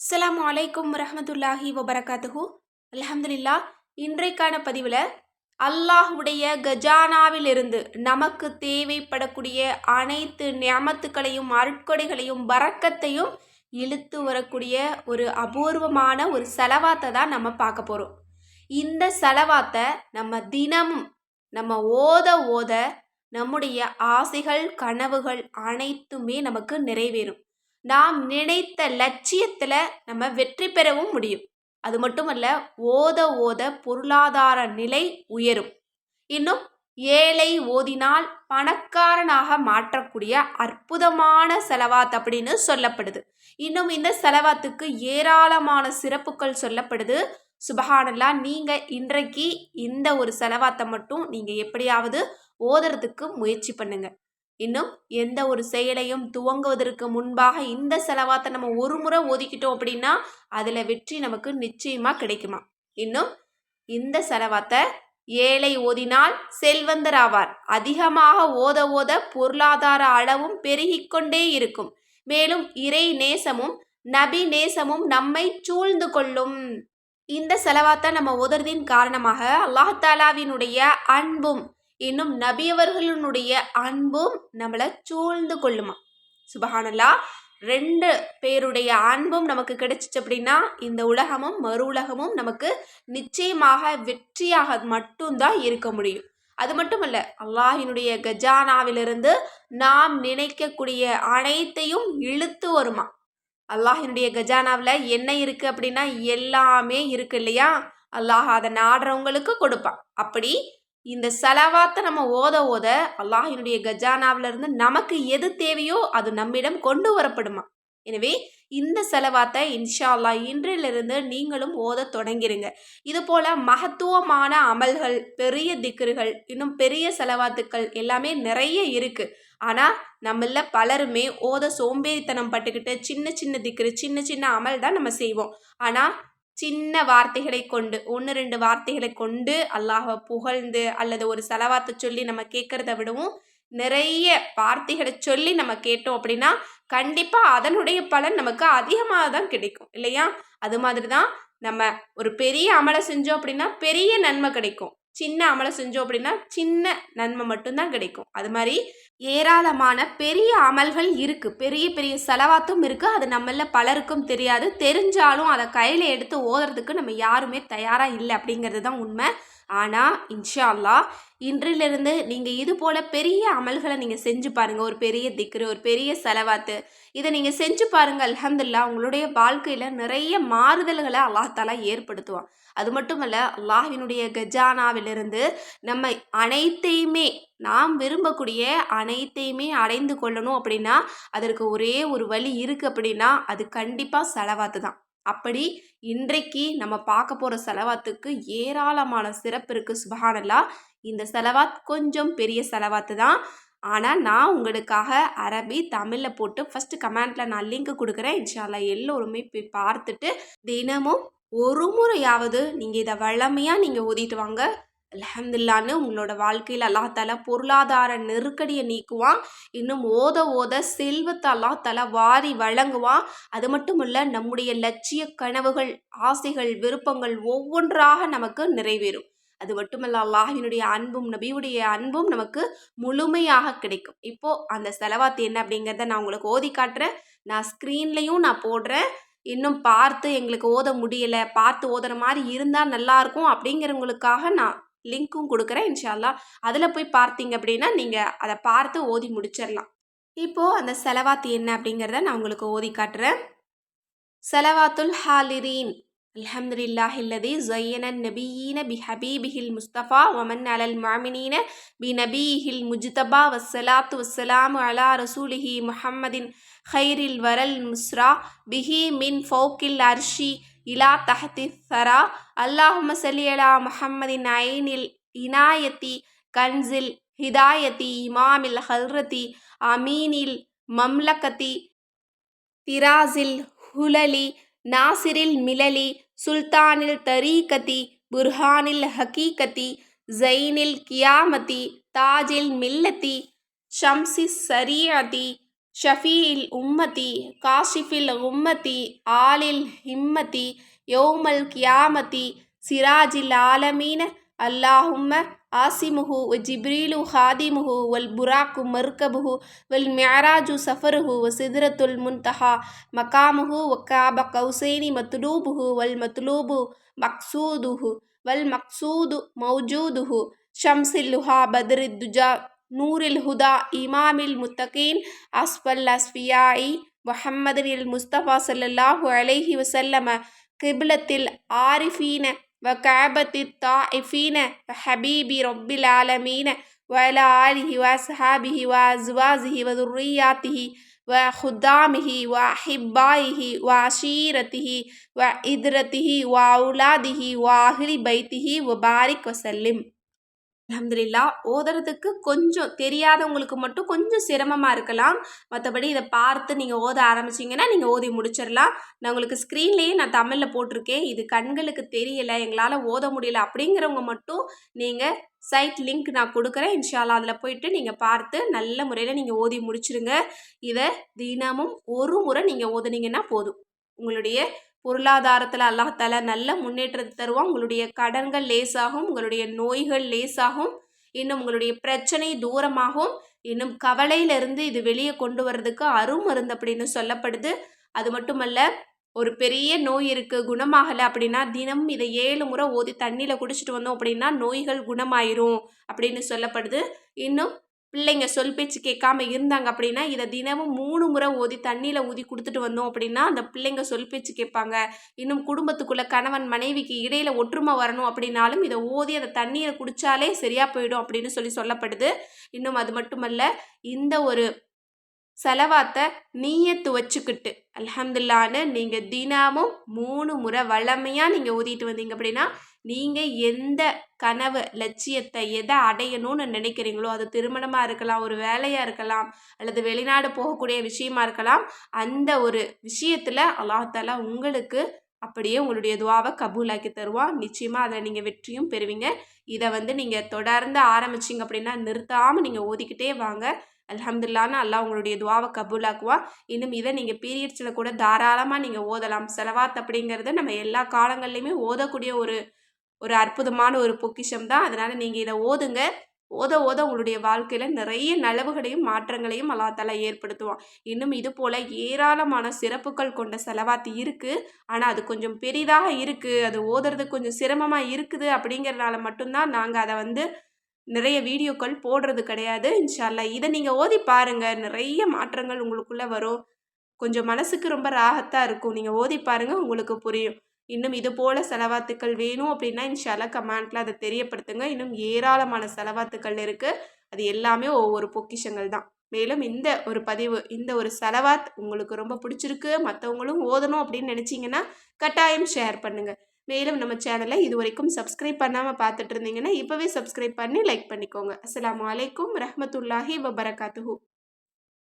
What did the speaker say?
அஸ்லாம் அலைக்கும் ரஹமத்துல்லாஹி வபரகாத்துஹு. அலமதுல்லா இன்றைக்கான பதிவில் அல்லாஹுடைய கஜானாவிலிருந்து நமக்கு தேவைப்படக்கூடிய அனைத்து நியமத்துக்களையும் அருட்கொடைகளையும் வரக்கத்தையும் இழுத்து வரக்கூடிய ஒரு அபூர்வமான ஒரு செலவாத்தை தான் நம்ம பார்க்க போகிறோம் இந்த செலவாத்தை நம்ம தினமும் நம்ம ஓத ஓத நம்முடைய ஆசைகள் கனவுகள் அனைத்துமே நமக்கு நிறைவேறும். நாம் நினைத்த லட்சியத்தில் நம்ம வெற்றி பெறவும் முடியும். அது மட்டுமல்ல ஓத ஓத பொருளாதார நிலை உயரும். இன்னும் ஏழை ஓதினால் பணக்காரனாக மாற்றக்கூடிய அற்புதமான செலவாத் அப்படின்னு சொல்லப்படுது. இன்னும் இந்த செலவாத்துக்கு ஏராளமான சிறப்புகள் சொல்லப்படுது. சுபஹானல்லா நீங்கள் இன்றைக்கு இந்த ஒரு செலவாத்தை மட்டும் நீங்கள் எப்படியாவது ஓதுறதுக்கு முயற்சி பண்ணுங்கள் இன்னும் எந்த ஒரு செயலையும் துவங்குவதற்கு முன்பாக இந்த செலவாத்தை நம்ம ஒரு முறை ஒதுக்கிட்டோம் அப்படின்னா அதில் வெற்றி நமக்கு நிச்சயமாக கிடைக்குமா? இன்னும் இந்த செலவாத்தை ஏழை ஓதினால் செல்வந்தர் ஆவார் அதிகமாக ஓத ஓத பொருளாதார அளவும் பெருகிக்கொண்டே இருக்கும். மேலும் இறை நேசமும் நபி நேசமும் நம்மை சூழ்ந்து கொள்ளும். இந்த செலவாத்தை நம்ம உதறதின் காரணமாக அல்லாஹாலாவினுடைய அன்பும் இன்னும் நபியவர்களுடைய அன்பும் நம்மளை சூழ்ந்து கொள்ளுமா? சுபஹானல்லா ரெண்டு பேருடைய அன்பும் நமக்கு கிடைச்சிச்சு அப்படின்னா இந்த உலகமும் மறு உலகமும் நமக்கு நிச்சயமாக வெற்றியாக மட்டும்தான் இருக்க முடியும். அது மட்டுமல்ல அல்லாஹினுடைய கஜானாவிலிருந்து நாம் நினைக்கக்கூடிய அனைத்தையும் இழுத்து வருமா? அல்லாஹினுடைய கஜானாவில் என்ன இருக்குது அப்படின்னா எல்லாமே இருக்கு இல்லையா? அல்லாஹ் அதை நாடுறவங்களுக்கு கொடுப்பான். அப்படி இந்த செலவாத்தை நம்ம ஓத ஓத அல்லாஹினுடைய கஜானாவிலிருந்து நமக்கு எது தேவையோ அது நம்மிடம் கொண்டு வரப்படுமா? எனவே இந்த செலவாத்தை இன்ஷா அல்லா இன்றிலிருந்து நீங்களும் ஓத தொடங்கிருங்க. இது போல மகத்துவமான அமல்கள் பெரிய திக்கர்கள் இன்னும் பெரிய செலவாத்துக்கள் எல்லாமே நிறைய இருக்கு. ஆனால் நம்மள பலருமே ஓத சோம்பேறித்தனம் பட்டுக்கிட்டு சின்ன சின்ன திக்கரு சின்ன சின்ன அமல் தான் நம்ம செய்வோம். ஆனால் சின்ன வார்த்தைகளை கொண்டு ஒன்று ரெண்டு வார்த்தைகளை கொண்டு அல்லாஹை புகழ்ந்து அல்லது ஒரு செலவாத்தை சொல்லி நம்ம கேட்குறத விடவும் நிறைய வார்த்தைகளை சொல்லி நம்ம கேட்டோம் அப்படின்னா கண்டிப்பாக அதனுடைய பலன் நமக்கு அதிகமாக தான் கிடைக்கும் இல்லையா? அது மாதிரி தான் நம்ம ஒரு பெரிய அமலை செஞ்சோம் அப்படின்னா பெரிய நன்மை கிடைக்கும். சின்ன அமலை செஞ்சோம் அப்படின்னா சின்ன நன்மை மட்டும்தான் கிடைக்கும். அது மாதிரி ஏராளமான பெரிய அமல்கள் இருக்குது பெரிய பெரிய செலவாத்தும் இருக்குது அது நம்மள பலருக்கும் தெரியாது. தெரிஞ்சாலும் அதை கையில் எடுத்து ஓதுறதுக்கு நம்ம யாருமே தயாராக இல்லை அப்படிங்கிறது தான் உண்மை. ஆனால் இன்ஷா அல்லா இன்றிலிருந்து நீங்கள் இது போல் பெரிய அமல்களை நீங்கள் செஞ்சு பாருங்கள் ஒரு பெரிய திக்ரு ஒரு பெரிய செலவாத்து. இதை நீங்கள் செஞ்சு பாருங்கள் அலமதுல்லா உங்களுடைய வாழ்க்கையில் நிறைய மாறுதல்களை அல்லாஹாலா ஏற்படுத்துவான். அது மட்டுமல்ல அல்லாஹினுடைய கஜானாவிலிருந்து நம்ம அனைத்தையுமே நாம் விரும்பக்கூடிய அனைத்தையுமே அடைந்து கொள்ளணும் அப்படின்னா அதற்கு ஒரே ஒரு வழி இருக்குது அப்படின்னா அது கண்டிப்பாக செலவாத்து தான். அப்படி இன்றைக்கு நம்ம பார்க்க போகிற செலவாத்துக்கு ஏராளமான சிறப்பு இருக்குது சுபஹானல்லா. இந்த செலவாத் கொஞ்சம் பெரிய செலவாத்து தான். ஆனால் நான் உங்களுக்காக அரபி தமிழில் போட்டு ஃபஸ்ட்டு கமெண்ட்டில் நான் லிங்க் கொடுக்குறேன். இன்ஷால்லா எல்லோருமே போய் பார்த்துட்டு தினமும் ஒரு முறையாவது நீங்கள் இதை வளமையாக நீங்கள் ஓதிட்டு வாங்க. அலமதுல்லான்னு உங்களோட வாழ்க்கையில் அல்லாஹால பொருளாதார நெருக்கடியை நீக்குவான். இன்னும் ஓத ஓத செல்வத்தை அல்லாஹால வாரி வழங்குவான். அது மட்டும் இல்லை நம்முடைய லட்சிய கனவுகள் ஆசைகள் விருப்பங்கள் ஒவ்வொன்றாக நமக்கு நிறைவேறும். அது மட்டுமல்ல அல்லாஹினுடைய அன்பும் நபியுடைய அன்பும் நமக்கு முழுமையாக கிடைக்கும். இப்போ அந்த செலவாத்து என்ன அப்படிங்கிறத நான் உங்களுக்கு ஓதி காட்டுறேன். நான் ஸ்க்ரீன்லேயும் நான் போடுறேன். இன்னும் பார்த்து எங்களுக்கு ஓத முடியலை பார்த்து ஓதுற மாதிரி இருந்தால் நல்லாயிருக்கும் அப்படிங்கிறவங்களுக்காக நான் லிங்க்கும் கொடுக்குறேன் இன்ஷால்லா அதில் போய் பார்த்தீங்க அப்படின்னா நீங்கள் அதை பார்த்து ஓதி முடிச்சிடலாம் இப்போது அந்த செலவாத்து என்ன அப்படிங்கிறத நான் உங்களுக்கு ஓதி காட்டுறேன் செலவாத்துல் ஹாலிரீன் الحمد لله الذي زين النبيين بحبيبه المصطفى ومن على المؤمنين بنبيه المجتبى والصلاة والسلام على رسوله محمد ஹைரில் வரல் முஸ்ரா பிஹி மின் ஃபோக்கில் அர்ஷி இலா தஹதி சரா அல்லாஹும சல்லியலா முஹம்மதின் ஐனில் இனாயத்தி கன்சில் ஹிதாயத்தி இமாமில் ஹல்ரதி அமீனில் மம்லகதி திராசில் ஹுலலி நாசிரில் மிலலி சுல்தானில் தரீகதி புர்ஹானில் ஹகீகதி ஜெயினில் கியாமதி தாஜில் மில்லத்தி ஷம்சி சரியதி ஷஃபீல் உம்மதி காஷிஃபில் உம்மதி ஆலில் ஹிம்மதி யோமல் கியாமதி சிராஜில் ஆலமீன அல்லாஹும்ம ஆசிமுஹு வ ஜிப்ரீலு ஹாதிமுஹு வல் புராக்கு மர்கபுஹு வல் மியராஜு சஃபருஹு வ சிதரத்துல் முன்தஹா மகாமுஹு வ காப கௌசைனி மத்லூபுஹு வல் மத்லூபு மக்சூதுஹு வல் மக்சூது மௌஜூதுஹு ஷம்சில் லுஹா نور الهدى إمام المتقين أسفل الأصفياء محمد المصطفى صلى الله عليه وسلم قبلة العارفين وكعبة الطائفين وحبيب رب العالمين وعلى آله وأصحابه وأزواجه وذرياته وخدامه وأحبائه وعشيرته وإدرته وأولاده وأهل بيته وبارك وسلم. அலமதுல்லா ஓதுறதுக்கு கொஞ்சம் தெரியாதவங்களுக்கு மட்டும் கொஞ்சம் சிரமமாக இருக்கலாம். மற்றபடி இதை பார்த்து நீங்கள் ஓத ஆரம்பிச்சிங்கன்னா நீங்கள் ஓதி முடிச்சிடலாம். நான் உங்களுக்கு ஸ்க்ரீன்லேயே நான் தமிழில் போட்டிருக்கேன். இது கண்களுக்கு தெரியலை எங்களால் ஓத முடியல அப்படிங்கிறவங்க மட்டும் நீங்கள் சைட் லிங்க் நான் கொடுக்குறேன். இன்ஷால்லா அதில் போயிட்டு நீங்கள் பார்த்து நல்ல முறையில் நீங்கள் ஓதி முடிச்சிருங்க. இதை தினமும் ஒரு முறை நீங்கள் ஓதுனீங்கன்னா போதும். உங்களுடைய பொருளாதாரத்தில் அல்லாஹால நல்ல முன்னேற்றத்தை தருவான். உங்களுடைய கடன்கள் லேசாகும் உங்களுடைய நோய்கள் லேசாகும் இன்னும் உங்களுடைய பிரச்சனை தூரமாகும் இன்னும் கவலையிலிருந்து இது வெளியே கொண்டு வர்றதுக்கு அருமருந்து அப்படின்னு சொல்லப்படுது. அது மட்டுமல்ல ஒரு பெரிய நோய் இருக்குது குணமாகலை அப்படின்னா தினமும் இதை ஏழு முறை ஓதி தண்ணியில் குடிச்சிட்டு வந்தோம் அப்படின்னா நோய்கள் குணமாயிரும் அப்படின்னு சொல்லப்படுது. இன்னும் பிள்ளைங்க சொல் பேச்சு கேட்காம இருந்தாங்க அப்படின்னா இதை தினமும் மூணு முறை ஊதி தண்ணியில் ஊதி கொடுத்துட்டு வந்தோம் அப்படின்னா அந்த பிள்ளைங்க சொல் பேச்சு கேட்பாங்க. இன்னும் குடும்பத்துக்குள்ளே கணவன் மனைவிக்கு இடையில ஒற்றுமை வரணும் அப்படின்னாலும் இதை ஓதி அதை தண்ணியை குடித்தாலே சரியாக போயிடும் அப்படின்னு சொல்லி சொல்லப்படுது. இன்னும் அது மட்டுமல்ல இந்த ஒரு செலவாத்தை நீயத்து வச்சுக்கிட்டு அலமதுல்லான்னு நீங்கள் தினமும் மூணு முறை வளமையாக நீங்கள் ஊதிட்டு வந்தீங்க அப்படின்னா நீங்கள் எந்த கனவு லட்சியத்தை எதை அடையணும்னு நினைக்கிறீங்களோ அது திருமணமாக இருக்கலாம் ஒரு வேலையாக இருக்கலாம் அல்லது வெளிநாடு போகக்கூடிய விஷயமா இருக்கலாம் அந்த ஒரு விஷயத்தில் அல்லாஹாலா உங்களுக்கு அப்படியே உங்களுடைய துவாவை கபூலாக்கி தருவான். நிச்சயமாக அதில் நீங்கள் வெற்றியும் பெறுவீங்க. இதை வந்து நீங்கள் தொடர்ந்து ஆரம்பிச்சிங்க அப்படின்னா நிறுத்தாமல் நீங்கள் ஓதிக்கிட்டே வாங்க. அலமதுல்லான்னு அல்லாஹ் உங்களுடைய துவாவை கபூலாக்குவா இன்னும் இதை நீங்கள் பீரியட்ஸில் கூட தாராளமாக நீங்கள் ஓதலாம். செலவாத் அப்படிங்கிறது நம்ம எல்லா காலங்கள்லையுமே ஓதக்கூடிய ஒரு ஒரு அற்புதமான ஒரு பொக்கிஷம் தான். அதனால் நீங்கள் இதை ஓதுங்க. ஓத ஓத உங்களுடைய வாழ்க்கையில் நிறைய நலவுகளையும் மாற்றங்களையும் அல்லா தலா ஏற்படுத்துவான். இன்னும் இது போல் ஏராளமான சிறப்புகள் கொண்ட செலவாத்தி இருக்குது ஆனால் அது கொஞ்சம் பெரிதாக இருக்குது அது ஓதுறது கொஞ்சம் சிரமமாக இருக்குது அப்படிங்கிறனால மட்டும்தான் நாங்கள் அதை வந்து நிறைய வீடியோக்கள் போடுறது கிடையாது. இன்ஷால்லா இதை நீங்கள் ஓதி பாருங்கள் நிறைய மாற்றங்கள் உங்களுக்குள்ளே வரும். கொஞ்சம் மனசுக்கு ரொம்ப ராகத்தாக இருக்கும். நீங்கள் ஓதி பாருங்கள் உங்களுக்கு புரியும். இன்னும் இது போல் செலவாத்துக்கள் வேணும் அப்படின்னா இன்ஷால்லா கமெண்ட்டில் அதை தெரியப்படுத்துங்க. இன்னும் ஏராளமான செலவாத்துக்கள் இருக்குது அது எல்லாமே ஒவ்வொரு பொக்கிஷங்கள் தான். மேலும் இந்த ஒரு பதிவு இந்த ஒரு செலவாத் உங்களுக்கு ரொம்ப பிடிச்சிருக்கு மற்றவங்களும் ஓதணும் அப்படின்னு நினச்சிங்கன்னா கட்டாயம் ஷேர் பண்ணுங்கள் மேலும் நம்ம சேனலை இது வரைக்கும் சப்ஸ்கிரைப் பண்ணாமல் பார்த்துட்டு இருந்தீங்கன்னா இப்போவே சப்ஸ்கிரைப் பண்ணி லைக் பண்ணிக்கோங்க. அஸ்லாம் வலைக்கம் ரஹமத்துல்லாஹி வபரகாத்துஹூ.